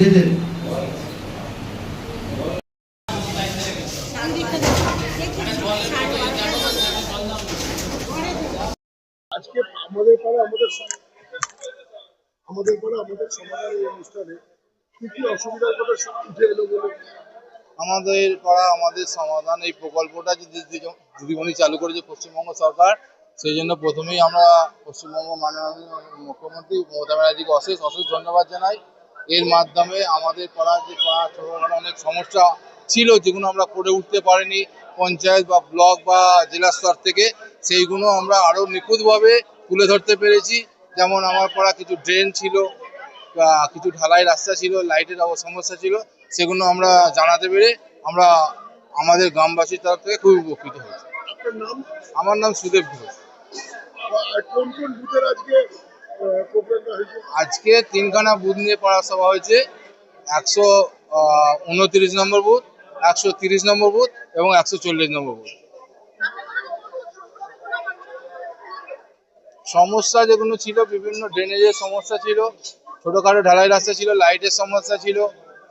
Didn't. আজকে আমাদের পাড়া, আমাদের আমাদের পাড়া, আমাদের সমাধান এই অনুষ্ঠানে কি কি অসুবিধার কথা সব উঠে এলো বলে? আমাদের পাড়া, আমাদের সমাধান, এই প্রকল্পটা যে দিদিমণি চালু করেছে পশ্চিমবঙ্গ সরকার, সেই জন্য প্রথমেই আমরা পশ্চিমবঙ্গ মাননীয় মুখ্যমন্ত্রী মমতা ব্যানার্জিকে অশেষ অশেষ ধন্যবাদ জানাই। এর মাধ্যমে আমাদের পাড়ার যে পাড়া ছোটখাটো অনেক সমস্যা ছিল, যেগুলো আমরা করে উঠতে পারিনি, পঞ্চায়েত বা ব্লক বা জেলা স্তর থেকে সেইগুলো আমরা আরও নিখুঁতভাবে তুলে ধরতে পেরেছি। যেমন আমার পড়া কিছু ড্রেন ছিল বা কিছু ঢালাই রাস্তা ছিল লাইটের সমস্যা ছিল সেগুলো আমরা জানাতে পেরে আমরা আমাদের গ্রামবাসীর তরফ থেকে খুবই উপকৃত হয়েছি। আমার নাম সুদেব ঘোষ। আজকে তিনখানা বুথ নিয়ে পড়া সভা হয়েছে। একশো উনত্রিশ নম্বর বুথ একশো তিরিশ নম্বর বুথ এবং একশো চল্লিশ নম্বর বুথ। সমস্যা যেগুলো ছিল, বিভিন্ন ড্রেনেজের সমস্যা ছিল, ছোটোখাটো ঢালাই রাস্তা ছিল লাইটের সমস্যা ছিল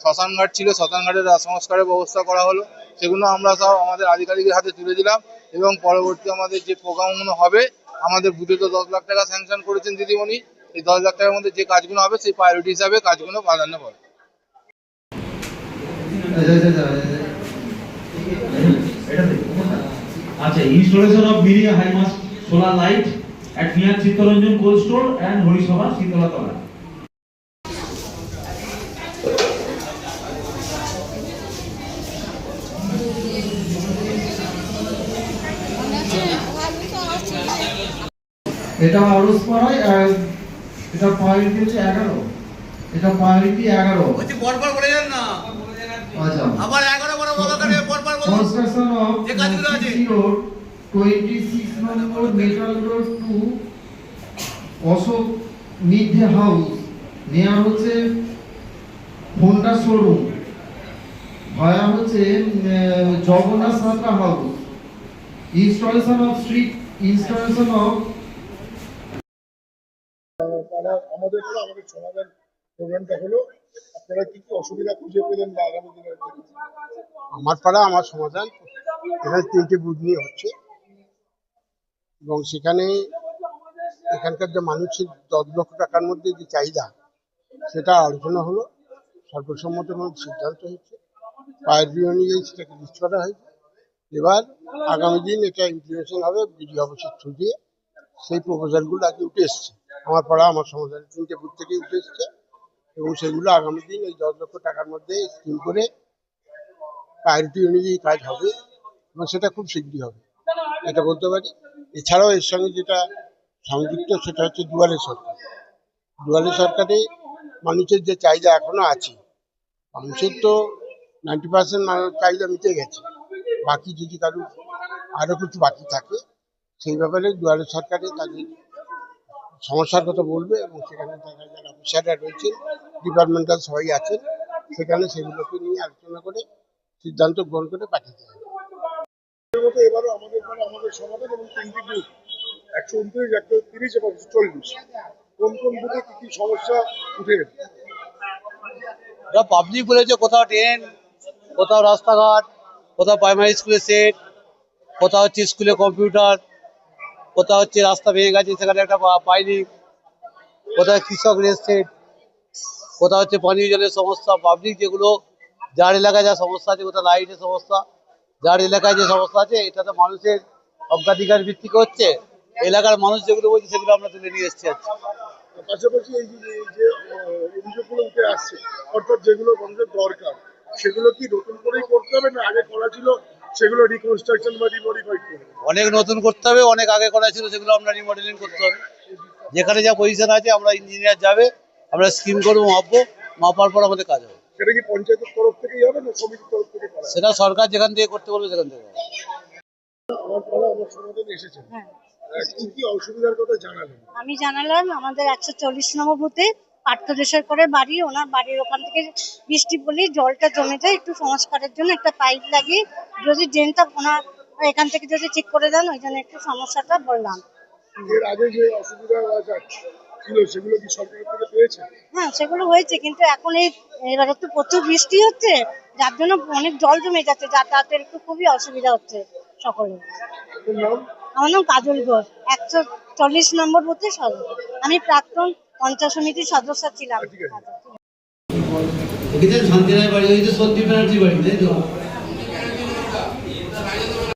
শ্মশানঘাট ছিল শ্মশানঘাটের সংস্কারের ব্যবস্থা করা হলো। সেগুলো আমরা সব আমাদের আধিকারিকের হাতে তুলে দিলাম এবং পরবর্তী আমাদের যে প্রোগ্রামগুলো হবে, আমাদের বুথে তো দশ লাখ টাকা স্যাংশন করেছেন দিদিমণি, এই দশ লাখ টাকার মধ্যে যে কাজগুলো হবে, সেই প্রায়োরিটি হিসাবে কাজগুলো প্রাধান্য পাবে। আচ্ছা installation of mini high mast solar light at near Chittaranjan cold store and Harisabha Sitalatala এটা অরস পাড়ায় আর এটা প্রায়োরিটি হচ্ছে এগারো। এটা প্রায়োরিটি এগারো? বলে যান না। আচ্ছা। আবার এগারো বারো বলা করে পরপর বলুন। কনস্ট্রাকশন অফ যে কাজগুলো আছে। Road twenty six number metal road to Ashok মিডে house near হচ্ছে হোন্ডা শোরুম ভায়া হচ্ছে Jagannath Santra house installation of street installation of আমাদের আমাদের সমাধান প্রোগ্রামটা হলো। আপনারা কি কি অসুবিধা খুঁজে পেলেন বা আগামী দিনে? আমার পাড়া আমার সমাধান। এখানে তিনটে বুথ নিয়ে হচ্ছে। এবং সেখানে এখানকার যে মানুষের দশ লক্ষ টাকার মধ্যে যে চাহিদা, সেটা আলোচনা হলো সর্বসম্মতের মধ্যে সিদ্ধান্ত হয়েছে। প্রায়োরিটি অনুযায়ী সেটাকে লিস্ট করা হয়েছে। এবার আগামী দিন এটা ইমপ্লিমেশন হবে বিডিও অফিসের থ্রু দিয়ে সেই প্রপোজালগুলো আগে উঠে এসছে। আমার পাড়া, আমার সমাধান তিনটে বুথ থেকে উঠে এসছে এবং সেগুলো আগামী দিন এই দশ লক্ষ টাকার মধ্যে স্কিম করে প্রায়োরিটি অনুযায়ী কাজ হবে এবং সেটা খুব শীঘ্রই হবে। এটা বলতে পারি? এছাড়াও এর সঙ্গে যেটা সংযুক্ত, সেটা হচ্ছে দুয়ারে সরকার। দুয়ারে সরকারে মানুষের যে চাহিদা এখনও আছে, মানুষের তো নাইনটি পার্সেন্ট চাহিদা মিটে গেছে। বাকি যদি কারোর আরও কিছু বাকি থাকে, সেই ব্যাপারে দুয়ারে সরকারে তাদের সমস্যার কথা বলবে এবং সেখানে তারা যারা অফিসাররা রয়েছেন ডিপার্টমেন্টাল সবাই আছেন, সেখানে সেগুলোকে নিয়ে আলোচনা করে সিদ্ধান্ত গ্রহণ করে পাঠিয়ে দেওয়া মতো এবারও আমাদের পাড়া আমাদের সমাধান এবং তিনটি বুথ একশো উনত্রিশ, একশো তিরিশ এবং একশো চল্লিশ। কোন কোন বুথে কি কি সমস্যা উঠে এলো পাবলিক বলেছে কোথাও ট্রেন কোথাও রাস্তাঘাট, কোথাও প্রাইমারি স্কুলের সেট কোথাও হচ্ছে স্কুলে কম্পিউটার কোথাও হচ্ছে রাস্তা ভেঙে গেছে, সেখানে একটা পাইনি। কোথাও কৃষক সেট কোথাও হচ্ছে পানীয় জলের সমস্যা পাবলিক যেগুলো, যার এলাকায় যা সমস্যা আছে, কোথাও লাইটের সমস্যা। যার এলাকায় যে সমস্যা আছে এটা তো মানুষের অগ্রাধিকার ভিত্তিক হচ্ছে। এলাকার মানুষ যেগুলো বলছে সেগুলো আমরা তুলে নিয়ে এসেছি আজকে। পাশাপাশি এই যে এই অভিযোগগুলো উঠে আসছে অর্থাৎ যেগুলো মানুষের দরকার সেগুলো কি নতুন করেই করতে হবে না আগে করা ছিল সেগুলো রিকনস্ট্রাকশন বা রিমডিফাইড করবে অনেক নতুন করতে হবে অনেক আগে করা ছিল সেগুলো আমরা রিমডেলিং করতে হবে। যেখানে যা পজিশন আছে আমরা ইঞ্জিনিয়ার যাবে আমরা স্কিম করব মাপবো মাপার পর আমাদের কাজ হবে। সেটা কি পঞ্চায়েতের তরফ থেকেই হবে না সমিতির তরফ থেকে করা সেটা সরকার যেখান থেকে করতে বলবে সেখান থেকে আমার পাড়া আমার সমাধানে এসেছেন হ্যাঁ। কি কি অসুবিধার কথা জানালেন? আমি জানালাম আমাদের একশো চল্লিশ নম্বর বুথে পার্থদেশের করে বাড়ি ওনার বাড়ির ওখান থেকে বৃষ্টি পড়লেই জলটা জমে যায় একটু সংস্কারের জন্য একটা পাইপ লাগিয়ে যদি ড্রেনটা ওনার এখান থেকে যদি ঠিক করে দেন ওই জন্য একটু সমস্যাটা বললাম। এর আগে যে অসুবিধা ছিল সেগুলো কি সরকার থেকে পেয়েছে? হ্যাঁ সেগুলো হয়েছে কিন্তু এখন এই এবারে তো প্রচুর বৃষ্টি হচ্ছে যার জন্য অনেক জল জমে যাচ্ছে যাতায়াতের একটু খুবই অসুবিধা হচ্ছে সকলের। আমার নাম কাজল ঘোষ একশো চল্লিশ নম্বর বুথে সদস্য আমি প্রাক্তন পঞ্চায়েত সমিতির সদস্য ছিলাম। শান্তিরায় বাড়ি সন্দীপ ব্যানার্জি বাড়ি তাই তো?